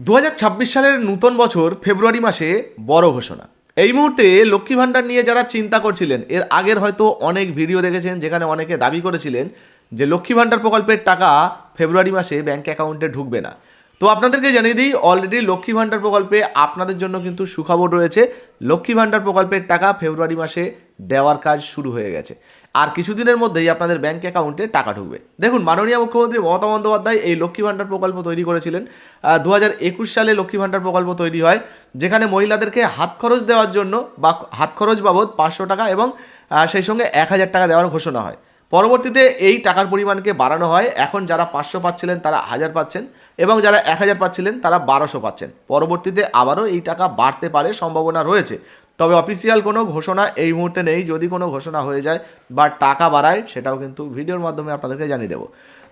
দু হাজার ছাব্বিশ সালের নূতন বছর ফেব্রুয়ারি মাসে বড় ঘোষণা। এই মুহূর্তে লক্ষ্মী ভাণ্ডার নিয়ে যারা চিন্তা করছিলেন, এর আগের হয়তো অনেক ভিডিও দেখেছেন যেখানে অনেকে দাবি করেছিলেন যে লক্ষ্মী ভাণ্ডার প্রকল্পের টাকা ফেব্রুয়ারি মাসে ব্যাঙ্ক অ্যাকাউন্টে ঢুকবে না। তো আপনাদেরকে জানিয়ে দিই অলরেডি লক্ষ্মী ভাণ্ডার প্রকল্পে আপনাদের জন্য কিন্তু সুখবর রয়েছে। লক্ষ্মী ভাণ্ডার প্রকল্পের টাকা ফেব্রুয়ারি মাসে দেওয়ার কাজ শুরু হয়ে গেছে। আর কিছুদিনের মধ্যেই আপনাদের ব্যাঙ্ক অ্যাকাউন্টে টাকা ঢুকবে। দেখুন, মাননীয় মুখ্যমন্ত্রী মমতা বন্দ্যোপাধ্যায় এই লক্ষ্মী ভাণ্ডার প্রকল্প তৈরি করেছিলেন। দু হাজার একুশ সালে লক্ষ্মী ভাণ্ডার প্রকল্প তৈরি হয়, যেখানে মহিলাদেরকে হাত খরচ দেওয়ার জন্য বা হাত খরচ বাবদ পাঁচশো টাকা এবং সেই সঙ্গে এক হাজার টাকা দেওয়ার ঘোষণা হয়। পরবর্তীতে এই টাকার পরিমাণকে বাড়ানো হয়। এখন যারা পাঁচশো পাচ্ছিলেন, তারা হাজার পাচ্ছেন এবং যারা এক হাজার পাচ্ছিলেন, তারা বারোশো পাচ্ছেন। পরবর্তীতে আবারও এই টাকা বাড়তে পারে সম্ভাবনা রয়েছে। তবে অফিসিয়াল কোনো ঘোষণা এই মুহূর্তে নেই। যদি কোনো ঘোষণা হয়ে যায় বা টাকা বাড়ায়, সেটাও কিন্তু ভিডিওর মাধ্যমে আপনাদেরকে জানিয়ে দেবো।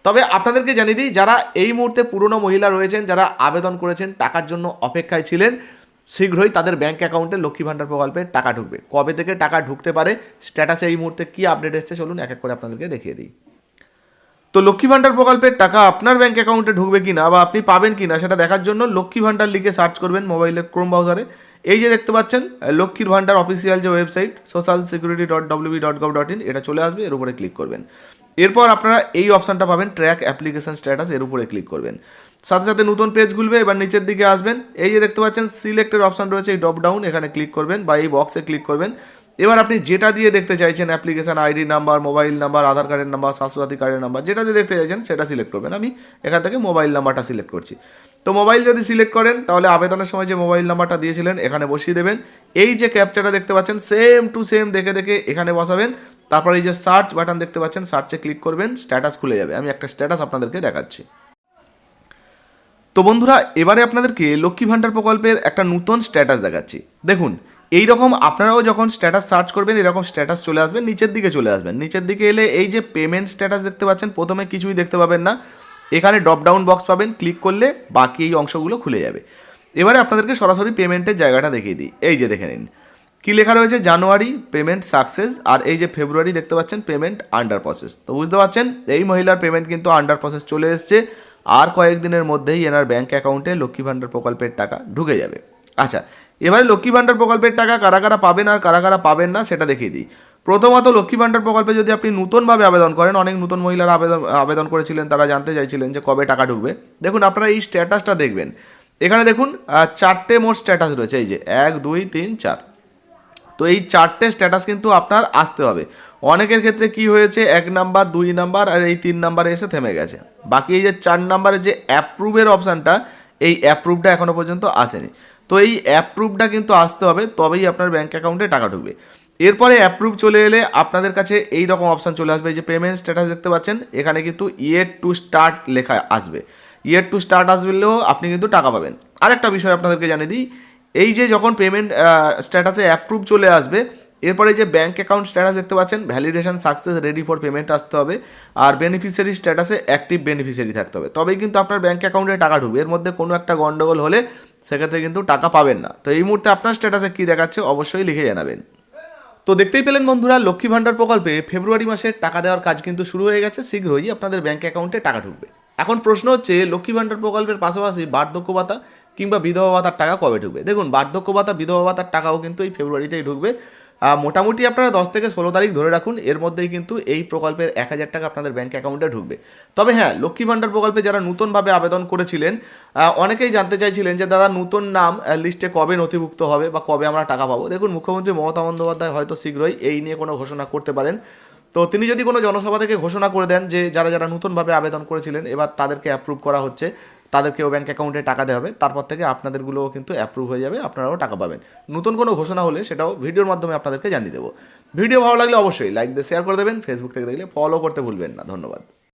তবে আপনাদেরকে জানিয়ে দিই, যারা এই মুহূর্তে পুরনো মহিলা রয়েছেন, যারা আবেদন করেছেন, টাকার জন্য অপেক্ষায় ছিলেন, শীঘ্রই তাদের ব্যাঙ্ক অ্যাকাউন্টে লক্ষ্মী ভাণ্ডার প্রকল্পে টাকা ঢুকবে। কবে থেকে টাকা ঢুকতে পারে স্ট্যাটাসে এই মুহূর্তে কী আপডেট এসছে, চলুন এক এক করে আপনাদেরকে দেখিয়ে দিই। তো লক্ষ্মী ভাণ্ডার প্রকল্পের টাকা আপনার ব্যাঙ্ক অ্যাকাউন্টে ঢুকবে কি না বা আপনি পাবেন কি না সেটা দেখার জন্য লক্ষ্মী ভাণ্ডার লিখে সার্চ করবেন মোবাইলের ক্রোম ব্রাউজারে এই যে দেখতে পাচ্ছেন, লক্ষ্মীর ভাণ্ডার অফিসিয়াল যে website social security dot WB dot gov dot in এটা চলে আসবে, এর উপরে ক্লিক করবেন। এরপর আপনারা এই অপশানটা পাবেন ট্র্যাক অ্যাপ্লিকেশন স্ট্যাটাস এর উপরে ক্লিক করবেন। সাথে সাথে নতুন পেজ খুলবে, এবার নিচের দিকে আসবেন। এই যে দেখতে পাচ্ছেন সিলেক্টের অপশান রয়েছে, এই ড্রপ ডাউন এখানে ক্লিক করবেন বা এই বক্সে ক্লিক করবেন। এবার আপনি যেটা দিয়ে দেখতে চাইছেন application ID number mobile number Aadhaar কার্ডের নাম্বার স্বাস্থ্যসাথী কার্ডের নাম্বার যেটা দিয়ে দেখতে চাইছেন, সেটা সিলেক্ট করবেন। আমি এখান থেকে মোবাইল নাম্বারটা সিলেক্ট করছি। তো মোবাইল যদি সিলেক্ট করেন, তাহলে আবেদনের সময় যে মোবাইল নাম্বারটা দিয়েছিলেন, এখানে বসিয়ে দেবেন। এই যে ক্যাপচারটা দেখতে পাচ্ছেন সেম টু সেম দেখে দেখে এখানে বসাবেন। তারপর এই যে সার্চ বাটন দেখতে পাচ্ছেন সার্চে ক্লিক করবেন স্ট্যাটাস খুলে যাবে। আমি একটা স্ট্যাটাস আপনাদেরকে দেখাচ্ছি। তো বন্ধুরা, এবারে আপনাদেরকে লক্ষ্মী ভাণ্ডার প্রকল্পের একটা নতুন স্ট্যাটাস দেখাচ্ছি। দেখুন এই রকম আপনারাও যখন স্ট্যাটাস সার্চ করবেন, এরকম স্ট্যাটাস চলে আসবেন নিচের দিকে চলে আসবেন। নিচের দিকে এলে এই যে পেমেন্ট স্ট্যাটাস দেখতে পাচ্ছেন, প্রথমে কিছুই দেখতে পাবেন না। এখানে ড্রপ ডাউন বক্স পাবেন ক্লিক করলে বাকি এই অংশগুলো খুলে যাবে। এবারে আপনাদেরকে সরাসরি পেমেন্টের জায়গাটা দেখিয়ে দিই। এই যে দেখে নিন। কি লেখা রয়েছে? জানুয়ারি পেমেন্ট সাকসেস আর এই যে ফেব্রুয়ারি দেখতে পাচ্ছেন পেমেন্ট আন্ডার প্রসেস তো বুঝতে পারছেন? এই মহিলার পেমেন্ট কিন্তু আন্ডার প্রসেস চলে এসছে। আর কয়েকদিনের মধ্যেই এনার ব্যাঙ্ক অ্যাকাউন্টে লক্ষ্মী ভাণ্ডার প্রকল্পের টাকা ঢুকে যাবে। আচ্ছা এবারে লক্ষ্মী ভাণ্ডার প্রকল্পের টাকা কারা কারা পাবেন আর কারা কারা পাবেন না সেটা দেখিয়ে দিই। প্রথমত লক্ষ্মী ভাণ্ডার প্রকল্পে যদি আপনি নতুনভাবে আবেদন করেন, অনেক নতুন মহিলারা আবেদন আবেদন করেছিলেন, তারা জানতে চাইছিলেন যে কবে টাকা ঢুকবে। দেখুন, আপনারা এই স্ট্যাটাসটা দেখবেন। এখানে দেখুন চারটে মোট স্ট্যাটাস রয়েছে, এই যে এক, দুই, তিন, চার। তো এই চারটে স্ট্যাটাস কিন্তু আপনার আসতে হবে। অনেকের ক্ষেত্রে কি হয়েছে, এক নাম্বার, দুই নাম্বার, আর এই তিন নাম্বারে এসে থেমে গেছে। বাকি এই যে চার নাম্বারের যে অ্যাপ্রুভের অপশানটা এই অ্যাপ্রুভটা এখনও পর্যন্ত আসেনি। তো এই অ্যাপ্রুভটা কিন্তু আসতে হবে, তবেই আপনার ব্যাঙ্ক অ্যাকাউন্টে টাকা ঢুকবে। এরপরে অ্যাপ্রুভ চলে এলে আপনাদের কাছে এই রকম অপশান চলে আসবে যে পেমেন্ট স্ট্যাটাস দেখতে পাচ্ছেন, এখানে কিন্তু ইয়ের টু স্টার্ট লেখা আসবে। ইয়ের টু স্টার্ট আসবেলেও আপনি কিন্তু টাকা পাবেন। আরেকটা বিষয় আপনাদেরকে জানিয়ে দিই, এই যে যখন পেমেন্ট স্ট্যাটাসে অ্যাপ্রুভ চলে আসবে, এরপরে যে ব্যাঙ্ক অ্যাকাউন্ট স্ট্যাটাস দেখতে পাচ্ছেন validation success ready for payment আসতে হবে, আর বেনিফিশিয়ারি স্ট্যাটাসে অ্যাক্টিভ বেনিফিশিয়ারি থাকতে হবে। তবেই কিন্তু আপনার ব্যাঙ্ক অ্যাকাউন্টে টাকা ঢুকবে। এর মধ্যে কোনো একটা গন্ডগোল হলে সেক্ষেত্রে কিন্তু টাকা পাবেন না। তো এই মুহূর্তে আপনার স্ট্যাটাসে কী দেখাচ্ছে, অবশ্যই লিখে জানাবেন। তো দেখতেই পেলেন বন্ধুরা, লক্ষ্মী ভাণ্ডার প্রকল্পে ফেব্রুয়ারি মাসে টাকা দেওয়ার কাজ কিন্তু শুরু হয়ে গেছে, শীঘ্রই আপনাদের ব্যাঙ্ক অ্যাকাউন্টে টাকা ঢুকবে। এখন প্রশ্ন হচ্ছে, লক্ষ্মী ভাণ্ডার প্রকল্পের পাশাপাশি বার্ধক্য ভাতা কিংবা বিধবা ভাতার টাকা কবে ঢুকবে? দেখুন, বার্ধক্য ভাতা, বিধবা ভাতার টাকাও কিন্তু এই ফেব্রুয়ারিতেই ঢুকবে। মোটামুটি আপনারা দশ থেকে ষোলো তারিখ ধরে রাখুন, এর মধ্যেই কিন্তু এই প্রকল্পের এক হাজার টাকা আপনাদের ব্যাঙ্ক অ্যাকাউন্টে ঢুকবে। তবে হ্যাঁ লক্ষ্মী ভাণ্ডার প্রকল্পে যারা নতুনভাবে আবেদন করেছিলেন অনেকেই জানতে চাইছিলেন যে, দাদা, নতুন নাম লিস্টে কবে নথিভুক্ত হবে বা কবে আমরা টাকা পাবো? দেখুন, মুখ্যমন্ত্রী মমতা বন্দ্যোপাধ্যায় হয়তো শীঘ্রই এই নিয়ে কোনো ঘোষণা করতে পারেন। তো তিনি যদি কোনো জনসভা থেকে ঘোষণা করে দেন যে, যারা যারা নতুনভাবে আবেদন করেছিলেন, এবার তাদেরকে অ্যাপ্রুভ করা হচ্ছে। তাদেরকেও ব্যাঙ্ক অ্যাকাউন্টে টাকা দেওয়া হবে, তারপর থেকে আপনাদেরগুলোও কিন্তু অ্যাপ্রুভ হয়ে যাবে, আপনারাও টাকা পাবেন। নতুন কোনো ঘোষণা হলে সেটাও ভিডিওর মাধ্যমে আপনাদেরকে জানিয়ে দেবো। ভিডিও ভালো লাগলে অবশ্যই লাইক দিয়ে শেয়ার করে দেবেন ফেসবুক থেকে দেখলে ফলো করতে ভুলবেন না, ধন্যবাদ।